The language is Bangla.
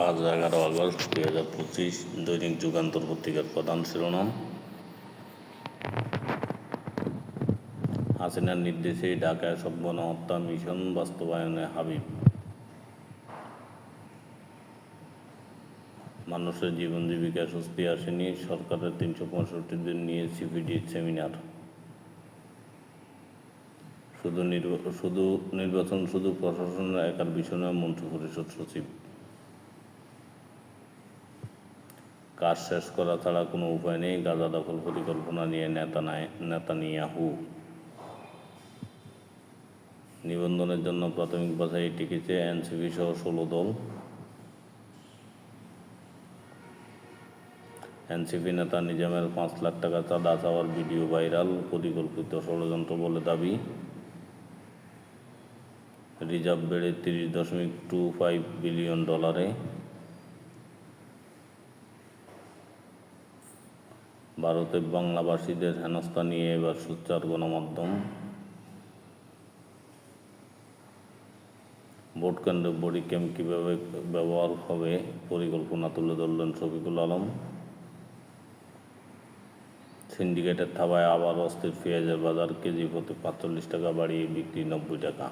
আজ এগারো আগস্ট দুই হাজার পঁচিশ, দৈনিক যুগান্তর পত্রিকার প্রধান শিরোনাম। হাসিনার নির্দেশেই ঢাকায় সব গণহত্যা মিশন বাস্তবায়নে হাবিব। মানুষের জীবন জীবিকা স্বস্তি আসেনি, সরকারের তিনশো পঁয়ষট্টি দিন নিয়ে সিপিডি সেমিনার। শুধু শুধু নির্বাচন শুধু প্রশাসনের একার বিষয় নয় মন্ত্রী পরিষদ সচিব। কাজ শেষ করা ছাড়া কোনো উপায় নেই। গাজা দখল পরিকল্পনা নিয়ে নেতা নাই নেতানিয়াহু। নিবন্ধনের জন্য প্রাথমিক বাছাই টিকেছে এনসিপি সহ ষোলো দল। এনসিপি নেতা নিজামের পাঁচ লাখ টাকা চাঁদা চাওয়ার ভিডিও ভাইরাল। পরিকল্পিত ষড়যন্ত্র বলে দাবি। রিজার্ভ বেড়ে তিরিশ দশমিক টু ফাইভ বিলিয়ন ডলারে। ভারতে বাংলাভাষীদের হেনস্থা নিয়ে এবার সোচ্চার গণমাধ্যম। ভোট কেন্দ্রে বডি ক্যাম্প কীভাবে ব্যবহার হবে পরিকল্পনা তুলে ধরলেন শফিকুল আলম। সিন্ডিকেটের থাবায় আবার অস্থির পেঁয়াজের বাজার কেজি প্রতি পাঁচচল্লিশ টাকা বাড়িয়ে বিক্রি নব্বই টাকা।